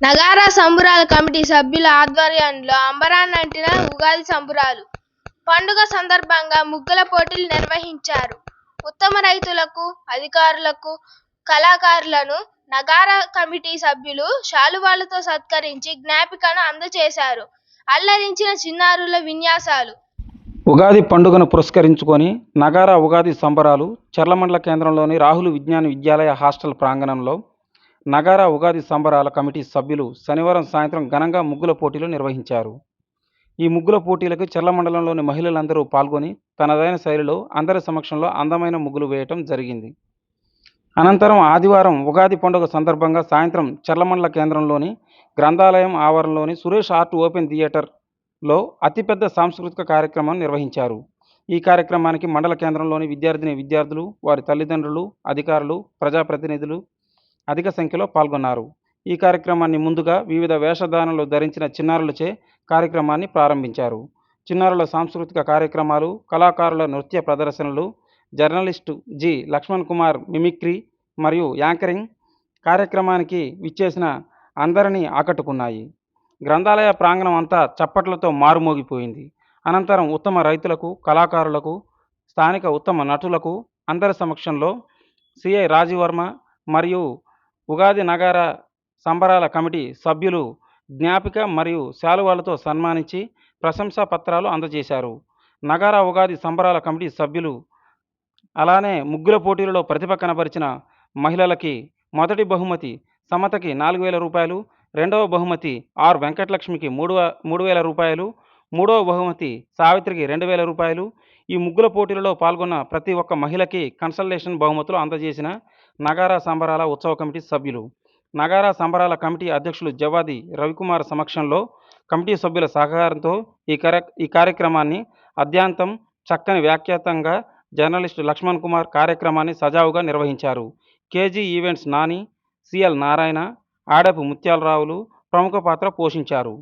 నగారా సంబురాల committee సభ్యుల ఆధ్వర్యంలో అంబరాన్నంటిన ఉగాది సంబురాలు. పండుగ సందర్భంగా ముగ్గుల పోటీలు నిర్వహించారు. ఉత్తమ రైతులకు అధికారులకు కళాకారులను నగారా కమిటీ సభ్యులు శాలువాలతో సత్కరించి జ్ఞాపికను అందజేశారు అల్లరించిన చిన్నారుల విన్యాసాలు. ఉగాది పండుగను పురస్కరించుకొని నగారా ఉగాది సంబరాలు చర్లమండల కేంద్రంలోని రాహుల్ విజ్ఞాన విద్యాలయ హాస్టల్ ప్రాంగణంలో నగారా ఉగాది సంబరాల కమిటీ సభ్యులు శనివారం సాయంత్రం ఘనంగా ముగ్గుల పోటీలు నిర్వహించారు. ఈ ముగ్గుల పోటీలకు చర్ల మండలంలోని మహిళలందరూ పాల్గొని తనదైన శైలిలో అందరి సమక్షంలో అందమైన ముగ్గులు వేయటం జరిగింది. అనంతరం ఆదివారం ఉగాది పండుగ సందర్భంగా సాయంత్రం చెర్లమండల కేంద్రంలోని గ్రంథాలయం ఆవరణలోని సురేష్ ఆర్ట్ ఓపెన్ థియేటర్లో అతిపెద్ద సాంస్కృతిక కార్యక్రమం నిర్వహించారు. ఈ కార్యక్రమానికి మండల కేంద్రంలోని విద్యార్థిని విద్యార్థులు వారి తల్లిదండ్రులు అధికారులు ప్రజాప్రతినిధులు అధిక సంఖ్యలో పాల్గొన్నారు. ఈ కార్యక్రమాన్ని ముందుగా వివిధ వేషధారణలు ధరించిన చిన్నారులచే కార్యక్రమాన్ని ప్రారంభించారు. చిన్నారుల సాంస్కృతిక కార్యక్రమాలు కళాకారుల నృత్య ప్రదర్శనలు journalist G. Lakshman Kumar mimicry మరియు యాంకరింగ్ కార్యక్రమానికి విచ్చేసిన అందరినీ ఆకట్టుకున్నాయి. గ్రంథాలయ ప్రాంగణం అంతా చప్పట్లతో మారుమోగిపోయింది. అనంతరం ఉత్తమ రైతులకు కళాకారులకు స్థానిక ఉత్తమ నటులకు అందరి సమక్షంలో సిఐ రాజీవర్మ మరియు ఉగాది నగార సంబరాల కమిటీ సభ్యులు జ్ఞాపిక మరియు శాలువాలతో సన్మానించి ప్రశంసా పత్రాలు అందజేశారు. నగార ఉగాది సంబరాల కమిటీ సభ్యులు అలానే ముగ్గుల పోటీలలో ప్రతిభ కనబరిచిన మహిళలకి మొదటి బహుమతి సమతకి నాలుగు వేల రూపాయలు రెండవ బహుమతి ఆర్ వెంకటలక్ష్మికి మూడు మూడు వేల రూపాయలు మూడవ బహుమతి సావిత్రికి రెండు వేల రూపాయలు. ఈ ముగ్గుల పోటీలలో పాల్గొన్న ప్రతి ఒక్క మహిళకి కన్సల్టేషన్ బహుమతులు అందజేసిన నగారా సంబరాల ఉత్సవ కమిటీ సభ్యులు. నగారా సంబరాల కమిటీ అధ్యక్షులు జవాది రవికుమార్ సమక్షంలో కమిటీ సభ్యుల సహకారంతో ఈ కార్య ఈ కార్యక్రమాన్ని అద్యాంతం చక్కని వ్యాఖ్యాతంగా జర్నలిస్టు లక్ష్మణ్ కుమార్ కార్యక్రమాన్ని సజావుగా నిర్వహించారు. KG events Nani CL Narayana Adapu ముత్యాలరావులు ప్రముఖ పాత్ర పోషించారు.